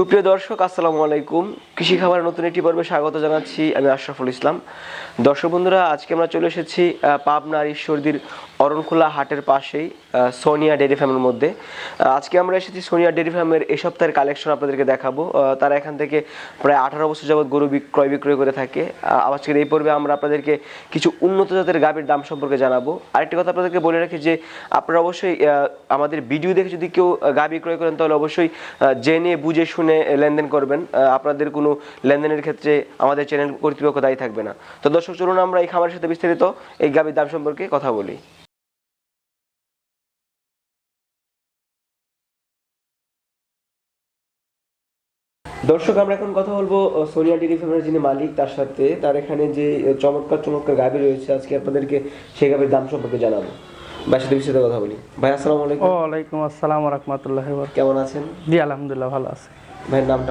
সুপ্রিয় দর্শক, আসসালামু আলাইকুম। কৃষি খাবার নতুন একটি পর্বে স্বাগত জানাচ্ছি আমি আশরাফুল ইসলাম। দর্শক বন্ধুরা, আজকে আমরা চলে এসেছি পাবনার ঈশ্বরদীর অরণখোলা হাটের পাশেই সোনিয়া ডেয়ারি ফার্মের মধ্যে। আজকে আমরা এসেছি সোনিয়া ডেয়ারি ফার্মের এই সপ্তাহের কালেকশন আপনাদেরকে দেখাবো। তারা এখান থেকে প্রায় আঠারো বছর যাবৎ গরু বিক্রয় বিক্রয় করে থাকে। আজকের এই পর্বে আমরা আপনাদেরকে কিছু উন্নত জাতের গাভীর দাম সম্পর্কে জানাব। আরেকটি কথা আপনাদেরকে বলে রাখি যে, আপনারা অবশ্যই আমাদের ভিডিও দেখে যদি কেউ গাভী বিক্রয় করেন, তাহলে অবশ্যই জেনে, বুঝে, শুনে লেনদেন করবেন। আপনাদের কোনো লেনদেনের ক্ষেত্রে আমাদের চ্যানেল কর্তৃপক্ষ দায়ী থাকবে না। তো দর্শক, চলুন আমরা এই খামারের সাথে বিস্তারিত এই গাভীর দাম সম্পর্কে কথা বলি। দর্শক আমরা এখন কথা বলব সোনিয়া ডেরি ফার্মের যিনি মালিক তার সাথে তার এখানে যে চমৎকার চমৎকার গাভী রয়েছে আজকে আপনাদেরকে সেই গাভীর দাম সম্পর্কে জানাব। ভাইয়ের সাথে বিস্তারিত কথা বলি। ভাই আসসালামু আলাইকুম। ওয়ালাইকুম আসসালাম রহমতুল্লাহ কেমন আছেন? জি আলহামদুলিল্লাহ ভালো আছে। ভাইয়ের নামটা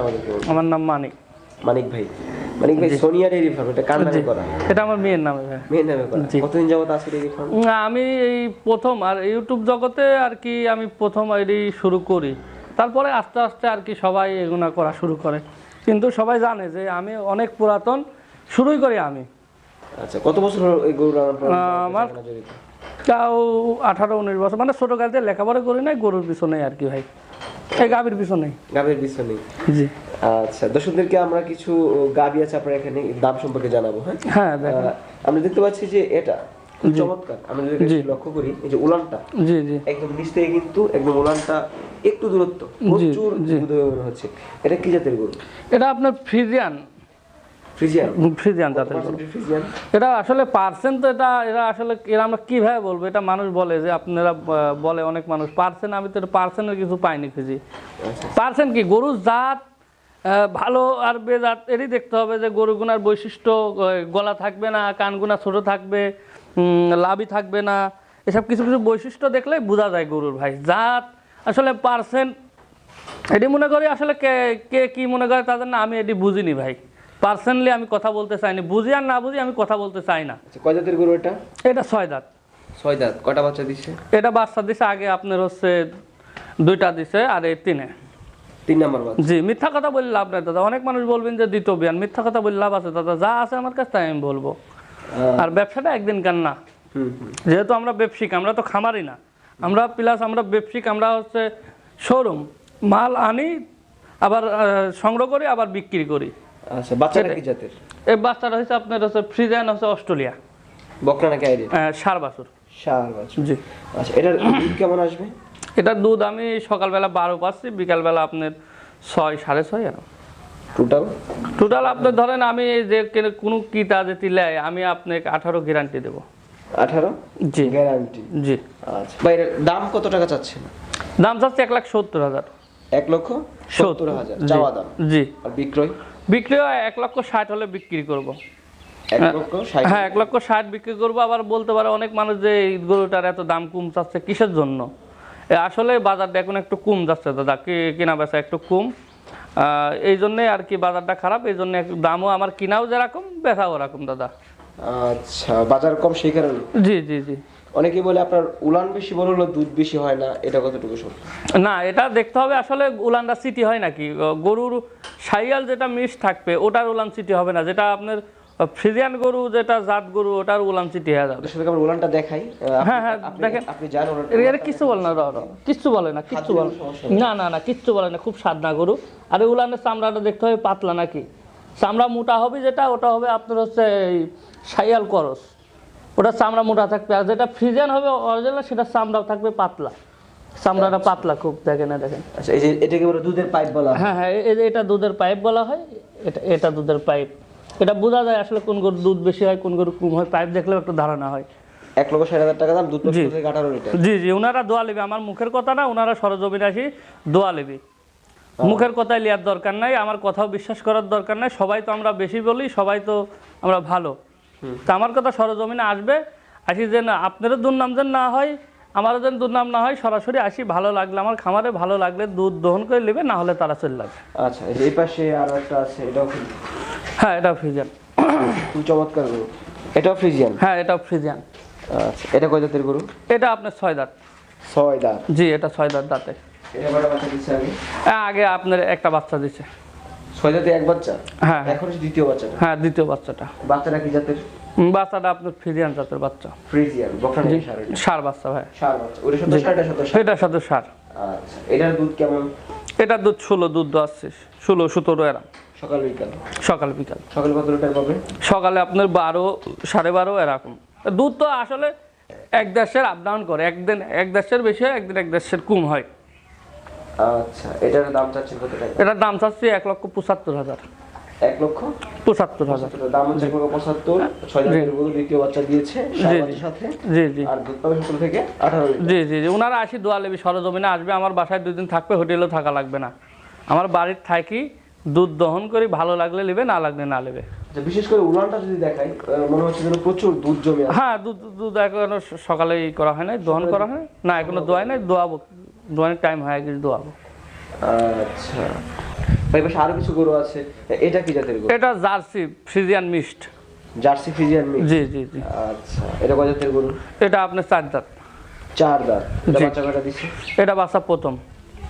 আমার নাম মানিক। মানিক ভাই। মানিক ভাই সোনিয়া ডেরি ফার্ম এটা কার নামে করা? এটা আমার মেয়ের নামে ভাই। মেয়ের নামে করা? কতদিন যাবত আছে ডেরি ফার্ম আমি এই প্রথম আর ইউটিউব জগতে আর কি আমি প্রথম এটি শুরু করি। তারপরে আস্তে আস্তে আর কি সবাই এগুনা করা শুরু করে। কিন্তু সবাই জানে যে আমি অনেক পুরাতন শুরুই করি আমি। আচ্ছা কত বছর আমার- তাও আঠারো উনিশ বছর মানে ছোটো কালতে লেখাপড়া করি নাই গরুর পিছনে আর কি ভাই। এই গাভীর পিছনে গাভীর পিছনে জি। আচ্ছা দর্শকদেরকে আমরা কিছু গাভী আছে আপনার এখানে দাম সম্পর্কে জানাব হ্যাঁ? হ্যাঁ আমরা দেখতে পাচ্ছি যে এটা চমৎকার। আমরা যদি লক্ষ্য করি এই যে উলানটা জি জি। একদম নিচ থেকে কিন্তু একদম উলানটা একটু দূরত্ব প্রচুর দুধ হচ্ছে। এটা কি জাতের গরু? এটা আপনার ফ্রিজিয়ান। ফ্রিজিয়ান? জাতের এটা আসলে পার্সেন্ট তো এটা এরা আসলে এরা আমরা কীভাবে বলব? এটা মানুষ বলে যে আপনারা বলে অনেক মানুষ পার্সেন্ট আমি তো পার্সেন্টের কিছু পাইনি খুঁজি। আচ্ছা। পার্সেন্ট কি গরুর জাত ভালো আর বেজাত এরই দেখতে হবে যে গরুগুনার বৈশিষ্ট্য গলা থাকবে না কানগুনা ছোট থাকবে লাভই থাকবে না। এসব কিছু কিছু বৈশিষ্ট্য দেখলেই বোঝা যায় গরুর ভাই। জাত আসলে পার্সেন্ট এটি মনে করি আসলে কে কে কি মনে করে তাদের না আমি এটি বুঝিনি ভাই। পার্সেন্টলি আমি কথা বলতে চাইনি। বুঝি আর না বুঝি আমি কথা বলতে চাই না। আচ্ছা কয় জাতের গরু এটা? এটা ছয় দাঁত ছয় দাঁত কটা বাচ্চা দিচ্ছে এটা বাচ্চা দিছে আগে আপনার হচ্ছে দুইটা দিছে আর এই তিনে। তিন নাম্বার বাচ্চা। জি মিথ্যা কথা বললে লাভ নাই দাদা। অনেক মানুষ বলবেন যে দ্বিতীয় বিয়ান মিথ্যা কথা বললে লাভ আছে। দাদা যা আছে আমার কাছে তাই আমি বলব। আর ব্যবসাটা একদিন কান না। যেহেতু আমরা ব্যবসায়িক আমরা তো খামারি না। আমরা প্লাস আমরা ব্যবসায়িক আমরা হচ্ছে শোরুম মাল আনি আবার সংগ্রহ করি আবার বিক্রি করি। আচ্ছা বাচ্চাটা কি জাতের? এই বাচ্চাটা হচ্ছে আপনার হচ্ছে ফ্রিজান হচ্ছে অস্ট্রেলিয়া। বকরা নাকি আইডিয়া সার বাছুর। সার জি। আচ্ছা এটার দুধ কেমন আসবে? এটার দুধ আমি সকালবেলা বারো পাচ্ছি বিকালবেলা আপনার ছয় সাড়ে ছয় এরকম টোটাল টোটাল আপনি ধরেন আমি এই যে কোনো কিতা যদি লেয় আমি আপনাকে আঠারো গ্যারান্টি দেবো। আঠারো? জি। গ্যারান্টি জি। আচ্ছা। এটার দাম কত টাকা চাচ্ছেন? দাম চাচ্ছে এক লাখ সত্তর হাজার। এক লক্ষ সত্তর হাজার। জি। চাওয়া দাম? জি। আর বিক্রয়? বিক্রি হয় এক লক্ষ ষাট হলে বিক্রি করব। হ্যাঁ এক লক্ষ ষাট বিক্রি করব। আবার বলতে পারে অনেক মানুষ যে এই গরুটার এত দাম কম চাচ্ছে কিসের জন্য? আসলে বাজারটা এখন একটু কম যাচ্ছে দাদা। কেনা বেচা একটু কম। এই জন্যে আর কি বাজারটা খারাপ এই জন্য দামও আমার কিনাও যেরকম বেচাও ওরকম দাদা। আচ্ছা বাজার কম সেই কারণে? জি জি জি। অনেকে বলে আপনার উলান বেশি বড় হলো দুধ বেশি হয় না এটা কতটুকু সত্য? না এটা দেখতে হবে আসলে উলানটা সিটি হয় নাকি? গরুর সাইয়াল যেটা মিস থাকবে ওটার উলান সিটি হবে না যেটা আপনার ফ্রিজিয়ান গরু যেটা জাত গরু ওটার উলান সিটি হয়ে যাবে। আপনার আমরা উলানটা দেখাই। হ্যাঁ, হ্যাঁ, দেখেন। আপনি জানেন এর কিচ্ছু বলে না কিচ্ছু বলে না কিচ্ছু বলে না। না না কিচ্ছু বলে না খুব সাদনা গরু। আর উলানের চামড়াটা দেখতে হবে পাতলা নাকি? চামড়া মোটা হবে যেটা ওটা হবে আপনার হচ্ছে এই সাইয়াল করস। ওটা চামড়া মোটা থাকবে আর যেটা ফ্রিজিয়ান হবে অরিজিনাল সেটা চামড়া থাকবে পাতলা। চামড়াটা পাতলা খুব দেখেন না দেখেন। আচ্ছা এই যে এটাকে বলে দুধের পাইপ বলা হয়। হ্যাঁ হ্যাঁ এটা দুধের পাইপ বলা হয় এটা এটা দুধের পাইপ। এটা বোঝা যায় আসলে কোন গরুর দুধ বেশি হয় কোন গরু কম হয় পাইপ দেখলেও একটা ধারণা হয়। এক লক্ষ ষাট হাজার টাকা দাম দুধ জি। জি জি ওনারা দোয়া নেবে আমার মুখের কথা না ওনারা সরজমিনে আসি দোয়া নেবে। মুখের কথায় লিয়ার দরকার নাই আমার কথাও বিশ্বাস করার দরকার নাই সবাই তো আমরা বেশি বলি সবাই তো আমরা ভালো। তা আমার কথা সরজমিনে আসবে আসি যে না আপনারও দুর্নাম যেন না হয় আমারও যেন দুর্নাম না হয় সরাসরি আসি ভালো লাগলে আমার খামারে ভালো লাগলে দুধ দহন করে নেবে না হলে তারা চলে যাবে আচ্ছা এই পাশে আরও একটা আছে এটাও হ্যাঁ এটা ফ্রিজিয়ান খুব চমৎকার গরু। এটাও ফ্রিজিয়ান হ্যাঁ এটা ফ্রিজিয়ান আচ্ছা এটা কয় জাতের গরু? এটা আপনার ছয় দাঁত। ছয় দাঁত। জি এটা ছয় দাঁত দাঁতে। এটা হ্যাঁ, আগে আপনার একটা বাচ্চা দিছে। ছয় জাতে এক বাচ্চা? হ্যাঁ। এখন দ্বিতীয় বাচ্চাটা? হ্যাঁ দ্বিতীয় বাচ্চাটা। বাচ্চাটা কি জাতের? বাচ্চাটা আপনার ফ্রিজিয়ান জাতের বাচ্চা। ফ্রিজিয়ান বকরা সার এটা? সার বাচ্চা ভাই। সার বাচ্চা। ওটা সাথে সার? এটার সাথে সার। আচ্ছা এটার দুধ কেমন? এটা দুধ ষোলো দুধ আসছে ষোলো সতেরো এরা সকাল বিকাল? সকাল বিকাল। সকাল কত লিটার পাবে? সকালে আপনার বারো সাড়ে বারো এরকম দুধ তো আসলে এক দেশের আপ ডাউন করে। একদিন এক বেশি হয় একদিন এক দেশের কম হয়। আচ্ছা এটার দাম চাচ্ছেন কত টাকা? এটার দাম চাচ্ছি এক লক্ষ পঁচাত্তর হাজার। এক লক্ষ? পঁচাত্তর হাজার। দাম হচ্ছে এক লক্ষ পঁচাত্তর ছয় গরু দ্বিতীয় বাচ্চা দিয়েছে। সাথে। জি জি। আর দুধ পাবে সতেরো থেকে আঠারো জি জি জি। ওনারা আসি দোয়া লেবি সরজমিনে আসবে আমার বাসায় দুই দিন থাকবে হোটেলেও থাকা লাগবে না। আমার বাড়ির থাকি দুধ দহন করি ভালো লাগলে নেবে না লাগলে না নেবে। আচ্ছা বিশেষ করে উলানটা যদি দেখাই মনে হচ্ছে যেন প্রচুর দুধ জমে হ্যাঁ দুধ দুধ এখনও সকালেই করা হয় নাই দহন করা হয়। না এখনও দোয়াই নাই দোয়াবো। দোয়ানোর টাইম হয়ে গেছে দোয়াবো। আচ্ছা। ভাই পাশে আরও কিছু গরু আছে। এটা কি জাতের গরু? এটা জার্সি ফ্রিজিয়ান জার্সি ফ্রিজিয়ান জি জি জি। আচ্ছা এটা কয় জাতের গরু? এটা আপনার চার দাঁত চার দাঁত এটা। বাচ্চা বাচ্চা প্রথম।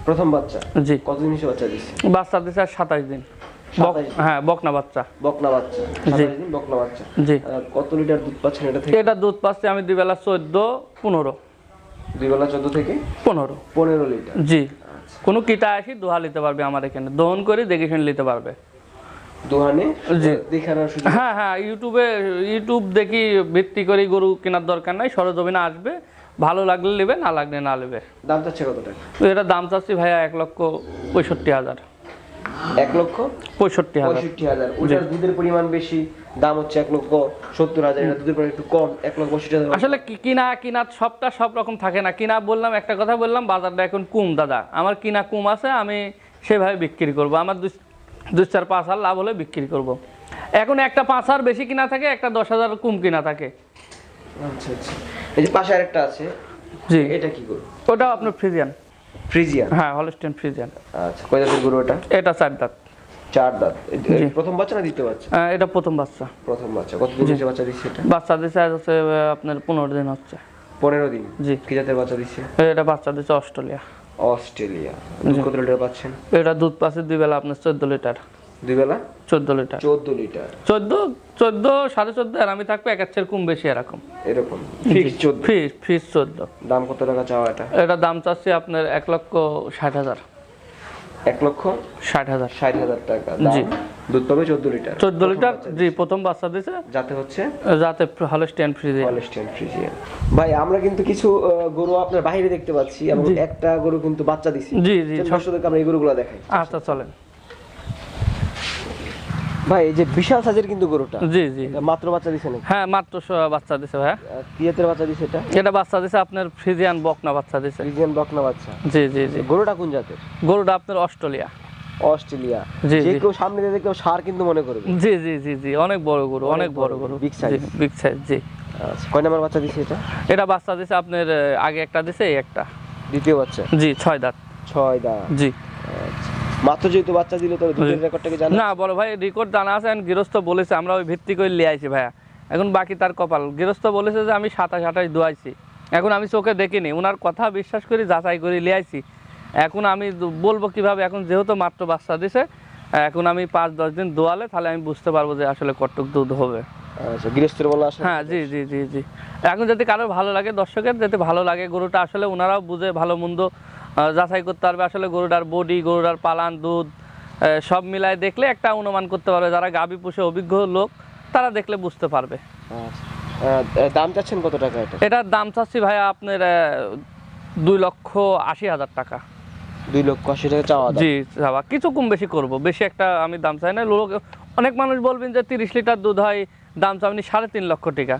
প্রথম বাচ্চা? জি। কতদিন হিসেবে বাচ্চা দিচ্ছে বাচ্চা দিচ্ছে আর সাতাশ দিন। বক- 27 দিন। হ্যাঁ বকনা বাচ্চা। বকনা বাচ্চা। জি। বকনা বাচ্চা। জি। কত লিটার দুধ পাচ্ছেন এটা থেকে? এটা দুধ পাচ্ছে আমি দুই বেলা চোদ্দ পনেরো। দুই বেলা চোদ্দ থেকে? পনেরো। পনেরো লিটার। জি। কোনো কিটা আসি দোহা নিতে পারবে আমার এখানে। দহন করে দেখে শুনে নিতে পারবে। দোহানে? জি। দেখানোর সুযোগ? হ্যাঁ হ্যাঁ ইউটিউবে ইউটিউব দেখি ভিত্তি করে গরু কেনার দরকার নাই। সরজমিনে আসবে। ভালো লাগলে নেবে না লাগলে না নেবে। দাম চাচ্ছে কত টাকা? এটা দাম চাচ্ছি ভাইয়া এক লক্ষ পঁয়ষট্টি হাজার। এক লক্ষ? পঁয়ষট্টি হাজার। পঁয়ষট্টি হাজার। ওটার দুধের পরিমাণ বেশি দাম হচ্ছে এক লক্ষ সত্তর হাজার এটা দুধের পরিমাণ একটু কম এক লক্ষ পঁয়ষট্টি হাজার। আসলে কি- কিনা কিনা সবটা সব রকম থাকে না। কিনা বললাম একটা কথা বললাম বাজারটা এখন কম দাদা। আমার কিনা কম আছে আমি সেভাবে বিক্রি করব। আমার দুই দুই চার পাঁচ হাজার লাভ হলে বিক্রি করব। এখন একটা পাঁচ হাজার বেশি কিনা থাকে একটা দশ হাজার কম কিনা থাকে। আচ্ছা আচ্ছা। এই যে পাশে আরেকটা আছে। জি। এটা কি গরু? ওটাও আপনার ফ্রিজিয়ান ফ্রিজিয়ান হ্যাঁ হলস্টেন ফ্রিজিয়ান আচ্ছা কয় জাতের গরু এটা? এটা চার দাঁত। চার দাঁত। প্রথম বাচ্চা না দ্বিতীয় বাচ্চা? এটা প্রথম বাচ্চা। প্রথম বাচ্চা। কতদিন হয়েছে বাচ্চা দিচ্ছে এটা? বাচ্চা দিচ্ছে আজ হচ্ছে আপনার পনেরো দিন হচ্ছে। পনেরো দিন? জি। কি জাতের বাচ্চা দিচ্ছে? এটা বাচ্চা দিচ্ছে অস্ট্রেলিয়া। অস্ট্রেলিয়া। দুধ কত লিটার পাচ্ছেন? এটা দুধ পাচ্ছে দুই বেলা আপনার চোদ্দ লিটার। দুই বেলা চোদ্দ লিটার। চোদ্দ লিটার। চোদ্দ চোদ্দ সাড়ে চোদ্দ আর আমি থাকব এক কম বেশি এরকম। এরকম? ফিক্স চোদ্দ? ফিস চোদ্দ। দাম কত টাকা চাওয়া এটা? এটা দাম চাচ্ছি আপনার এক লক্ষ ষাট হাজার। এক লক্ষ ষাট হাজার। ষাট হাজার টাকা। জি। দুধ পাবে চোদ্দ লিটার। চোদ্দ লিটার? জি প্রথম বাচ্চা দিছে যাতে হচ্ছে? যাতে হলে স্ট্যান্ড ফ্রি হলস্টিয়ান ফ্রিজিয়ান ভাই আমরা কিন্তু কিছু গরু আপনার বাইরে দেখতে পাচ্ছি এবং একটা গরু কিন্তু বাচ্চা দিছি জি জি দর্শকদেরকে আমরা এই গরুগুলো দেখাই। আচ্ছা চলেন। ভাই এই যে বিশাল সাইজের কিন্তু গরুটা। জি জি। মাত্র বাচ্চা দিছে নাকি? হ্যাঁ মাত্র বাচ্চা দিছে ভাইয়া। আহ, কি জাতের বাচ্চা দিছে এটা? এটা বাচ্চা দিছে আপনার ফ্রিজিয়ান বকনা বাচ্চা দিছে। ফ্রিজিয়ান বকনা বাচ্চা। জি জি জি। গরুটা কোন জাতের? গরুটা আপনার অস্ট্রেলিয়া। অস্ট্রেলিয়া। জি, যে। কেউ সামনে দিয়ে কেউ সার কিন্তু মনে করবে। জি জি জি জি। অনেক বড় গরু অনেক বড় গরু big size। বিগ সাইজ জি। আচ্ছা, কয় নাম্বার বাচ্চা দিছে এটা? এটা বাচ্চা দিছে আপনার আগে একটা দিছে এই একটা। দ্বিতীয় বাচ্চা। জি ছয় দাঁত। ছয় দাঁত। জি। মাত্র যেহেতু বাচ্চা দিল তবে দুধের রেকর্ডটাকে জানা না বড় ভাই রেকর্ড জানা আছে and গৃহস্থ বলেছে আমরা ওই ভিত্তি করে লিয়ে আইছি ভাইয়া। এখন বাকি তার কপাল। গৃহস্থ বলেছে যে আমি সাতাশ আঠাশ দোয়াইছি। এখন আমি চোখে দেখিনি ওনার কথা বিশ্বাস করি যাচাই করে লিয়ে আইছি। এখন আমি বলব কীভাবে এখন যেহেতু মাত্র বাচ্চা দিছে এখন আমি পাঁচ দশ দিন দোয়ালে তাহলে আমি বুঝতে পারব যে আসলে কতটুক দুধ হবে। আচ্ছা গৃহস্থের বলা হ্যাঁ জি জি জি জি। এখন যদি কারও ভালো লাগে দর্শকের যদি ভালো লাগে গরুটা আসলে ওনারাও বুঝে ভালো মন্দ যাচাই করতে পারবে আসলে গরুটার বডি গরুটার পালান দুধ সব মিলায় দেখলে একটা অনুমান করতে পারবে। যারা গাবি পুষে অভিজ্ঞ লোক তারা দেখলে বুঝতে পারবে। আচ্ছা। দাম চাচ্ছেন কত টাকা এটা? এটার দাম চাচ্ছি ভাইয়া আপনার দুই লক্ষ আশি হাজার টাকা। দুই লক্ষ আশি টাকা চাওয়া জি বাবা কিছু কম বেশি করব। বেশি একটা আমি দাম চাই না। লোক অনেক মানুষ বলবেন যে তিরিশ লিটার দুধ হয় দাম চাইনি সাড়ে তিন লক্ষ টাকা।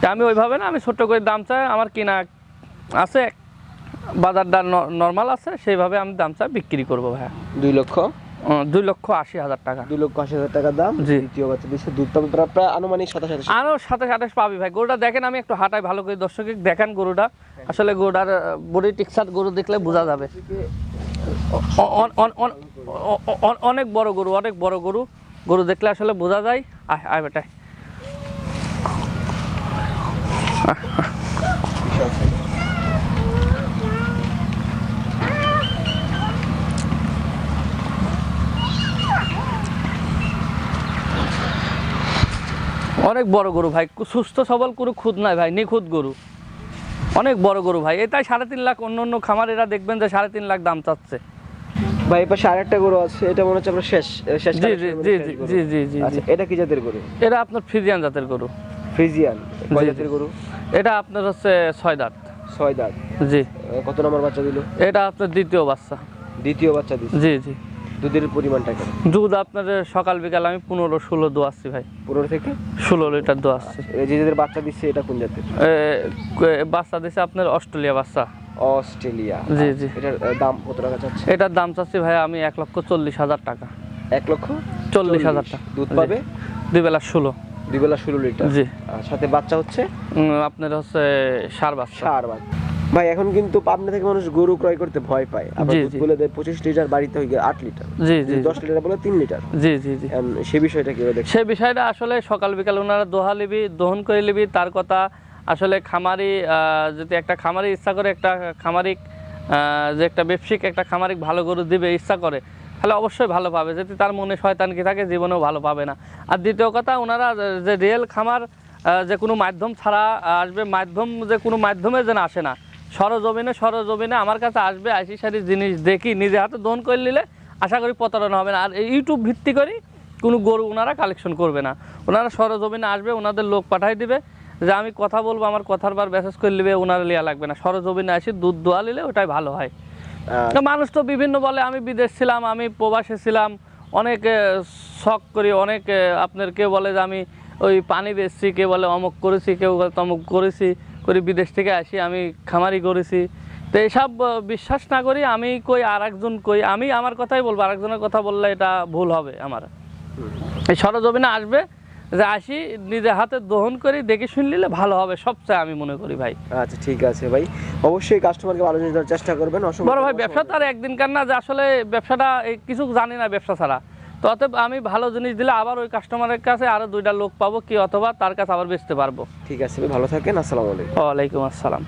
তা আমি ওইভাবে না আমি ছোট্ট করে দাম চাই। আমার কিনা আছে বাজারটা নর্মাল আছে সেইভাবে আমি দাম চা বিক্রি করব ভাইয়া। দুই লক্ষ? দুই লক্ষ আশি হাজার টাকা। দুই লক্ষ আশি হাজার টাকা দাম। দ্বিতীয় বাচ্চা দিচ্ছে দুধ। পাবে প্রায়- আনুমানিক সাতাশ হাজার আরও সাথে সাথে পাবি ভাই। গরুটা দেখেন আমি একটু হাঁটাই ভালো করে। দর্শকে দেখেন গরুটা। আসলে গরুটার বডি টিকসাত গরু দেখলে বোঝা যাবে। অনেক বড় গরু অনেক বড় গরু। গরু দেখলে আসলে বোঝা যায়। আয় আয় বেটায় অনেক বড় গরু ভাই সুস্থ সবল কোনো খুদ নাই ভাই নিখুঁত গরু। অনেক বড় গরু ভাই এটাই সাড়ে তিন লাখ অন্য অন্য খামার এরা দেখবেন যে সাড়ে তিন লাখ দাম চাচ্ছে। ভাই এপাশে আরেকটা গরু আছে এটা মনে হচ্ছে আপনার শেষ শেষ জি জি জি জি জি জি। এটা কি জাতের গরু? এটা আপনার ফ্রিজিয়ান জাতের গরু। ফ্রিজিয়ান কয় জাতের গরু? এটা আপনার হচ্ছে ছয় দাঁত। ছয় দাঁত। জি। কত নম্বর বাচ্চা দিল? এটা আপনার দ্বিতীয় বাচ্চা। দ্বিতীয় বাচ্চা দিচ্ছে জি জি। দুধের পরিমাণটা কেমন? দুধ আপনার সকাল বিকাল আমি পনেরো ষোলো দোয়াচ্ছি ভাই। পনেরো থেকে? ষোলো লিটার দোয়াচ্ছি এ, যে যাদের বাচ্চা দিচ্ছে এটা কোন জাতের? বাচ্চা দিচ্ছে আপনার অস্ট্রেলিয়া বাচ্চা। অস্ট্রেলিয়া। জি, জি। এটার দাম কত টাকা চাচ্ছে এটার দাম চাচ্ছি ভাই আমি এক লক্ষ চল্লিশ হাজার টাকা। এক লক্ষ চল্লিশ হাজার টাকা। দুধ পাবে? দুই বেলা ষোলো। দুই বেলা ষোলো লিটার। জি। আর সাথে বাচ্চা হচ্ছে? আপনার হচ্ছে সার বাচ্চা। সার বাচ্চা। ভাই এখন কিন্তু পাবনা থেকে মানুষ গরু ক্রয় করতে ভয় পায়। আবার দুধ বলে দেয় পঁচিশ লিটার বাড়িতে হয়ে গিয়ে আট লিটার। জি জি। দশ লিটার বলে তিন লিটার। জি জি জি। সে বিষয়টা কীভাবে দেখছেন সে বিষয়টা আসলে সকাল বিকাল ওনারা দোহা লিবি দহন করে লিবি তার কথা আসলে খামারি যদি একটা খামারি ইচ্ছা করে একটা খামারিক যে একটা ব্যবসায়িক একটা খামারিক ভালো গরু দিবে ইচ্ছা করে তাহলে অবশ্যই ভালো পাবে। যদি তার মনে শয়তান কি থাকে জীবনেও ভালো পাবে না। আর দ্বিতীয় কথা ওনারা যে রিয়েল খামার যে কোনো মাধ্যম ছাড়া আসবে মাধ্যম যে কোনো মাধ্যমে যেন আসে না। সরজমিনে সরজমিনে আমার কাছে আসবে আইসি সারি জিনিস দেখি নিজে হাতে দহন করে নিলে আশা করি প্রতারণা হবে না। আর ইউটিউব ভিত্তি করি কোনো গরু ওনারা কালেকশন করবে না। ওনারা সরজমিনে আসবে ওনাদের লোক পাঠাই দিবে যে আমি কথা বলব আমার কথার বার মেসেজ করে নিবে ওনারা লিয়া লাগবে না। সরজমিনে আসি দুধ দোয়া নিলে ওটাই ভালো হয়। তো মানুষ তো বিভিন্ন বলে আমি বিদেশ ছিলাম আমি প্রবাসে ছিলাম অনেক শখ করি অনেক আপনার কেউ বলে যে আমি ওই পানি বেচছি কেউ বলে অমুক করেছি কেউ বলে তমুক করেছি। করে বিদেশ থেকে আসি আমি খামারি করেছি। তো এইসব আহ, বিশ্বাস না করি আমি কই আর একজন কই আমি আমার কথাই বলব আর একজনের কথা বললে এটা ভুল হবে আমার। এই সরজমিনে আসবে যে আসি নিজে হাতে দহন করি দেখে শুনলিলে ভালো হবে সবচেয়ে আমি মনে করি ভাই। আচ্ছা ঠিক আছে ভাই। অবশ্যই কাস্টমারকে ভালো জিনিস দেওয়ার চেষ্টা করবেন বড় ভাই ব্যবসা তো আর একদিনকার না যে আসলে ব্যবসাটা কিছু জানি না ব্যবসা ছাড়া। তো অতএব আমি ভালো জিনিস দিলে আবার ওই কাস্টমারের কাছে আরও দুইটা লোক পাবো কি অথবা তার কাছে আবার বেচতে পারব। ঠিক আছে ভালো থাকেন আসসালামু আলাইকুম। ওয়ালাইকুম আসসালাম।